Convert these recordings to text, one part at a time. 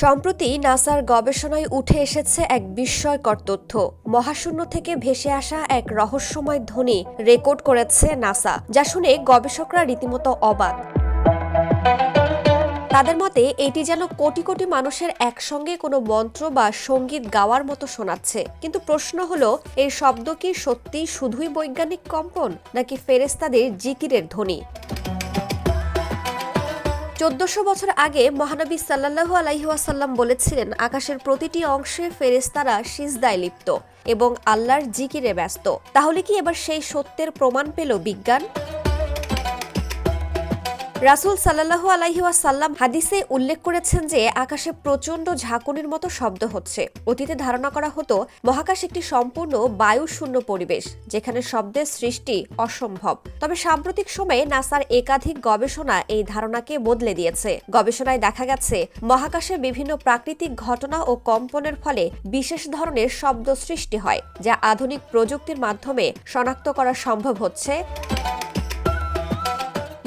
সম্প্রতি নাসার গবেষণায় উঠে এসেছে এক বিস্ময়কর তথ্য। মহাশূন্য থেকে ভেসে আসা এক রহস্যময় ধ্বনি রেকর্ড করেছে নাসা, যা শুনে গবেষকরা রীতিমতো অবাক। তাদের মতে, এটি যেন কোটি কোটি মানুষের একসঙ্গে কোনো মন্ত্র বা সংগীত গাওয়ার মতো শোনাচ্ছে। কিন্তু প্রশ্ন হলো এই শব্দ কি সত্যি শুধুই বৈজ্ঞানিক কম্পন, নাকি ফেরেস্তাদের জিকিরের ধ্বনি? চোদ্দশো বছর আগে মহানবী সাল্লাহু আলাইহাসাল্লাম বলেছিলেন, আকাশের প্রতিটি অংশে ফেরেস্তারা সিজদায় লিপ্ত এবং আল্লাহর জিকিরে ব্যস্ত। তাহলে কি এবার সেই সত্যের প্রমাণ পেল বিজ্ঞান? রাসুল সাল্লাহু আলাইহাসাল্লাম হাদিসে উল্লেখ করেছেন যে, আকাশে প্রচণ্ড ঝাঁকুনির মতো শব্দ হচ্ছে। অতীতে ধারণা করা হতো, মহাকাশ একটি সম্পূর্ণ বায়ুশূন্য পরিবেশ, যেখানে শব্দের সৃষ্টি অসম্ভব। তবে সাম্প্রতিক সময়ে নাসার একাধিক গবেষণা এই ধারণাকে বদলে দিয়েছে। গবেষণায় দেখা গেছে, মহাকাশে বিভিন্ন প্রাকৃতিক ঘটনা ও কম্পনের ফলে বিশেষ ধরনের শব্দ সৃষ্টি হয়, যা আধুনিক প্রযুক্তির মাধ্যমে শনাক্ত করা সম্ভব হচ্ছে।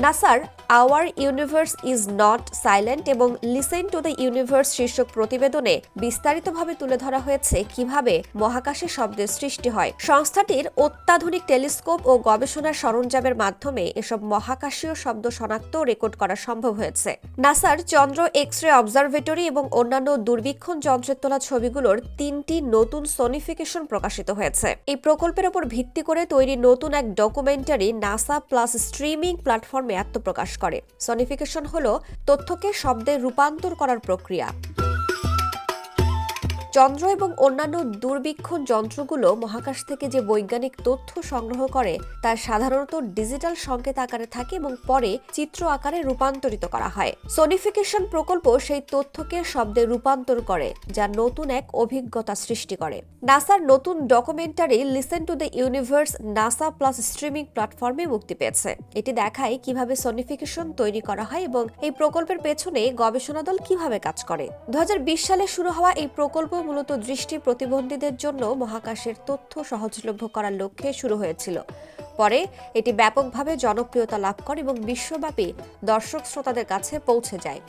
নাসার our universe is not silent এবং লিসেন টু দ্য ইউনিভার্স শীর্ষক প্রতিবেদনে বিস্তারিতভাবে তুলে ধরা হয়েছে কীভাবে মহাকাশে শব্দের সৃষ্টি হয়। সংস্থাটির অত্যাধুনিক টেলিস্কোপ ও গবেষণার সরঞ্জামের মাধ্যমে এসব মহাকাশীয় শব্দ শনাক্ত রেকর্ড করা সম্ভব হয়েছে। নাসার চন্দ্র এক্স রে অবজারভেটরি এবং অন্যান্য দূরবীক্ষণ যন্ত্রের তোলা ছবিগুলোর তিনটি নতুন সোনিফিকেশন প্রকাশিত হয়েছে। এই প্রকল্পের উপর ভিত্তি করে তৈরি নতুন এক ডকুমেন্টারি নাসা প্লাস স্ট্রিমিং প্ল্যাটফর্মে আত্মপ্রকাশ করে। সনিফিকেশন হল তথ্যকে শব্দে রূপান্তর করার প্রক্রিয়া। চন্দ্র এবং অন্যান্য দূরবীক্ষণ যন্ত্রগুলো মহাকাশ থেকে যে বৈজ্ঞানিক তথ্য সংগ্রহ করে, তা সাধারণত ডিজিটাল সংকেত আকারে থাকে এবং পরে চিত্র আকারে রূপান্তরিত করা হয়। সোনিফিকেশন প্রকল্প সেই তথ্যকে শব্দে রূপান্তর করে, যা নতুন এক অভিজ্ঞতা সৃষ্টি করে। নাসার নতুন documentary listen to the universe NASA plus streaming প্ল্যাটফর্মে মুক্তি পেয়েছে। এটি দেখায় কীভাবে সোনিফিকেশন তৈরি করা হয় এবং এই প্রকল্পের পেছনে গবেষণা দল কীভাবে কাজ করে। দু হাজার বিশ সালে শুরু হওয়া এই প্রকল্প মূলত দৃষ্টি প্রতিবন্ধীদের জন্য মহাকাশের তথ্য সহজলভ্য করার লক্ষ্যে শুরু হয়েছিল। পরে এটি ব্যাপকভাবে জনপ্রিয়তা লাভ করে এবং বিশ্বব্যাপী দর্শক শ্রোতাদের কাছে পৌঁছে যায়।